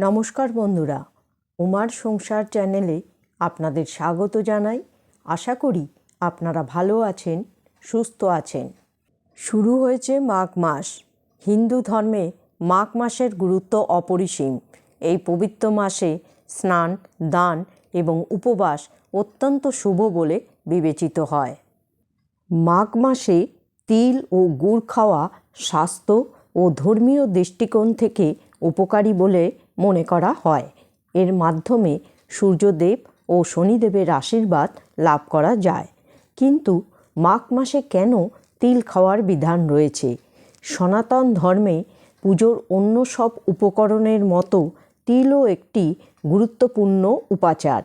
নমস্কার বন্ধুরা, উমার সংসার চ্যানেলে আপনাদের স্বাগত জানাই। আশা করি আপনারা ভালো আছেন, সুস্থ আছেন। শুরু হয়েছে মাঘ মাস। হিন্দু ধর্মে মাঘ মাসের গুরুত্ব অপরিসীম। এই পবিত্র মাসে স্নান, দান এবং উপবাস অত্যন্ত শুভ বলে বিবেচিত হয়। মাঘ মাসে তিল ও গুড় খাওয়া স্বাস্থ্য ও ধর্মীয় দৃষ্টিকোণ থেকে উপকারী বলে মনে করা হয়। এর মাধ্যমে সূর্যদেব ও শনিদেবের আশীর্বাদ লাভ করা যায়। কিন্তু মাঘ মাসে কেন তিল খাওয়ার বিধান রয়েছে? সনাতন ধর্মে পুজোর অন্য সব উপকরণের মতো তিলও একটি গুরুত্বপূর্ণ উপাচার।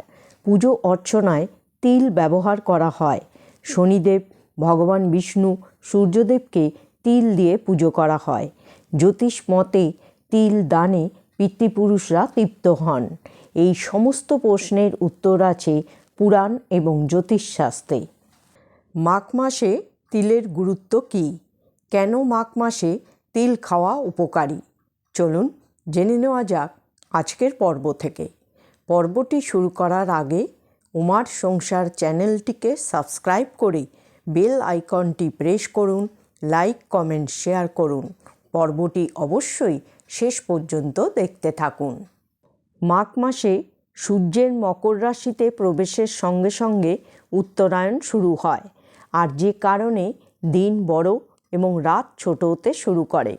পুজো অর্চনায় তিল ব্যবহার করা হয়। শনিদেব, ভগবান বিষ্ণু, সূর্যদেবকে তিল দিয়ে পুজো করা হয়। জ্যোতিষ মতে তিল দানে পিতৃপুরুষরা তৃপ্ত হন। এই সমস্ত প্রশ্নের উত্তর আছে পুরাণ এবং জ্যোতিষশাস্ত্রে। মাঘ মাসে তিলের গুরুত্ব কী? কেন মাঘ মাসে তিল খাওয়া উপকারী? চলুন জেনে নেওয়া যাক আজকের পর্ব থেকে। পর্বটি শুরু করার আগে উমার সংসার চ্যানেলটিকে সাবস্ক্রাইব করে বেল আইকনটি প্রেস করুন, লাইক, কমেন্ট, শেয়ার করুন। পর্বটি অবশ্যই শেষ পর্যন্ত দেখতে থাকুন। মাঘ মাসে সূর্যের মকর রাশিতে প্রবেশের সঙ্গে সঙ্গে উত্তরায়ণ শুরু হয় আর যে কারণে দিন বড় এবং রাত ছোট হতে শুরু করে।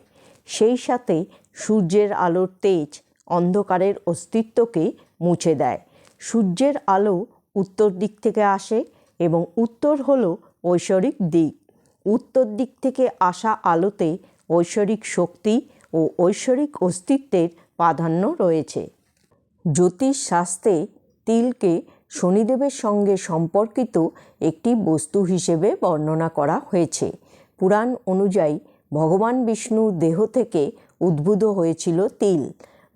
সেই সাথে সূর্যের আলোর তেজ অন্ধকারের অস্তিত্বকে মুছে দেয়। সূর্যের আলো উত্তর দিক থেকে আসে এবং উত্তর হল ঐশ্বরিক দিক। উত্তর দিক থেকে আসা আলোতে ঐশ্বরিক শক্তি ও ঐশ্বরিক অস্তিত্বের প্রাধান্য রয়েছে। জ্যোতিষ শাস্ত্রে তিলকে শনিদেবের সঙ্গে সম্পর্কিত একটি বস্তু হিসেবে বর্ণনা করা হয়েছে। পুরাণ অনুযায়ী ভগবান বিষ্ণুর দেহ থেকে উদ্ভূত হয়েছিল তিল।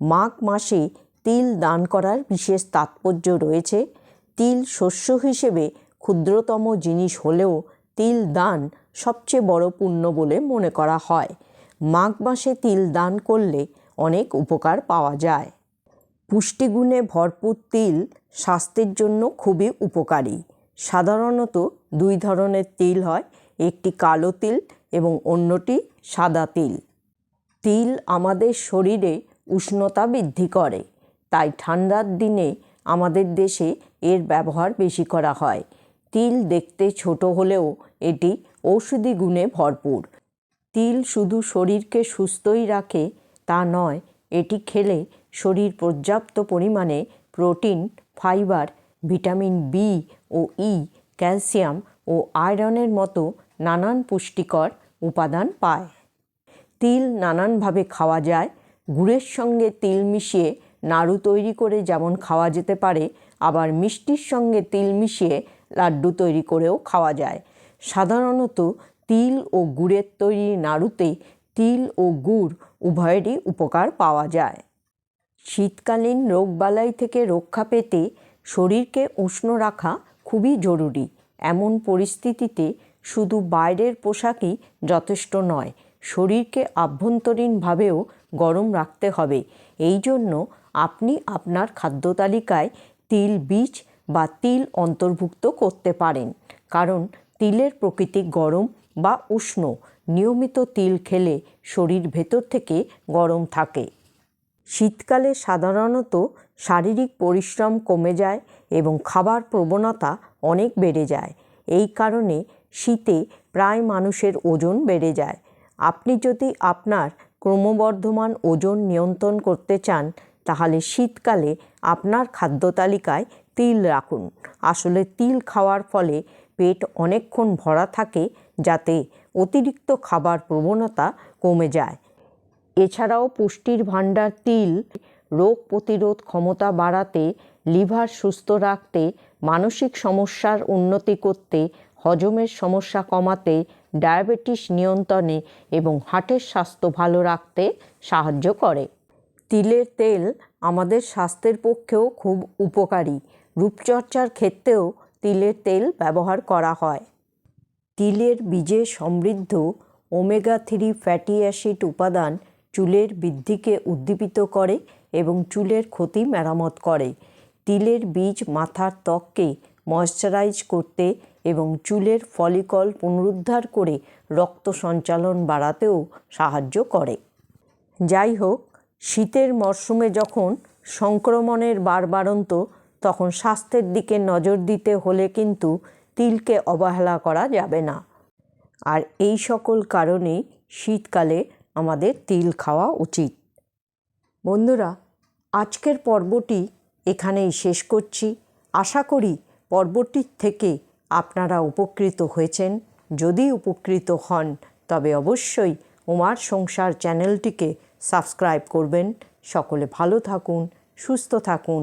মাঘ মাসে তিল দান করার বিশেষ তাৎপর্য রয়েছে। তিল শস্য হিসেবে ক্ষুদ্রতম জিনিস হলেও তিল দান সবচেয়ে বড় পুণ্য বলে মনে করা হয়। মাঘ মাসে তিল দান করলে অনেক উপকার পাওয়া যায়। পুষ্টিগুণে ভরপুর তিল স্বাস্থ্যের জন্য খুবই উপকারী। সাধারণত দুই ধরনের তিল হয়, একটি কালো তিল এবং অন্যটি সাদা তিল। তিল আমাদের শরীরে উষ্ণতা বৃদ্ধি করে, তাই ঠান্ডার দিনে আমাদের দেশে এর ব্যবহার বেশি করা হয়। তিল দেখতে ছোট হলেও এটি ঔষধি গুণে ভরপুর। তিল শুধু শরীরকে সুস্থই রাখে তা নয়, এটি খেলে শরীর পর্যাপ্ত পরিমাণে প্রোটিন, ফাইবার, ভিটামিন বি ও ই ক্যালসিয়াম ও আয়রনের মতো নানান পুষ্টিকর উপাদান পায়। তিল নানানভাবে খাওয়া যায়, গুড়ের সঙ্গে তিল মিশিয়ে নাড়ু তৈরি করে যেমন খাওয়া যেতে পারে, আবার মিষ্টির সঙ্গে তিল মিশিয়ে লাড্ডু তৈরি করেও খাওয়া যায়। সাধারণত তিল ও গুড়ের তৈরি নাড়ুতে তিল ও গুড় উভয়েরই উপকার পাওয়া যায়। শীতকালীন রোগবালাই থেকে রক্ষা পেতে শরীরকে উষ্ণ রাখা খুবই জরুরি। এমন পরিস্থিতিতে শুধু বাইরের পোশাকই যথেষ্ট নয়, শরীরকে আভ্যন্তরীণভাবেও গরম রাখতে হবে। এই জন্য আপনি আপনার খাদ্য তালিকায় তিল বীজ বা তিল অন্তর্ভুক্ত করতে পারেন, কারণ তিলের প্রকৃতি গরম বা উষ্ণ, নিয়মিত তিল খেলে শরীর ভেতর থেকে গরম থাকে। শীতকালে সাধারণত শারীরিক পরিশ্রম কমে যায় এবং খাবার প্রবণতা অনেক বেড়ে যায়। এই কারণে শীতে প্রায় মানুষের ওজন বেড়ে যায়। আপনি যদি আপনার ক্রমবর্ধমান ওজন নিয়ন্ত্রণ করতে চান, তাহলে শীতকালে আপনার খাদ্য তালিকায় তিল রাখুন। আসলে তিল খাওয়ার ফলে পেট অনেকক্ষণ ভরা থাকে যাতে অতিরিক্ত খাবার প্রবণতা কমে যায়। এছাড়াও পুষ্টির ভাণ্ডার, তিল, রোগ প্রতিরোধ ক্ষমতা বাড়াতে, লিভার সুস্থ রাখতে, মানসিক সমস্যার উন্নতি করতে, হজমের সমস্যা কমাতে, ডায়াবেটিস নিয়ন্ত্রণে এবং হার্টের স্বাস্থ্য ভালো রাখতে সাহায্য করে। তিলের তেল আমাদের স্বাস্থ্যের পক্ষেও খুব উপকারী। রূপচর্চার ক্ষেত্রেও তিলের তেল ব্যবহার করা হয়। তিলের বীজে সমৃদ্ধ ওমেগা থ্রি ফ্যাটি অ্যাসিড উপাদান চুলের বৃদ্ধিকে উদ্দীপিত করে এবং চুলের ক্ষতি মেরামত করে। তিলের বীজ মাথার ত্বককে ময়শ্চারাইজ করতে এবং চুলের ফলিকল পুনরুদ্ধার করে রক্ত সঞ্চালন বাড়াতেও সাহায্য করে। যাই হোক, শীতের মরশুমে যখন সংক্রমণের বাড়বাড়ন্ত তখন স্বাস্থ্যের দিকে নজর দিতে হলে কিন্তু তিলকে অবহেলা করা যাবে না। আর এই সকল কারণেই শীতকালে আমাদের তিল খাওয়া উচিত। বন্ধুরা, আজকের পর্বটি এখানেই শেষ করছি। আশা করি পর্বটির থেকে আপনারা উপকৃত হয়েছেন। যদি উপকৃত হন, তবে অবশ্যই উমার সংসার চ্যানেলটিকে সাবস্ক্রাইব করবেন। সকলে ভালো থাকুন, সুস্থ থাকুন।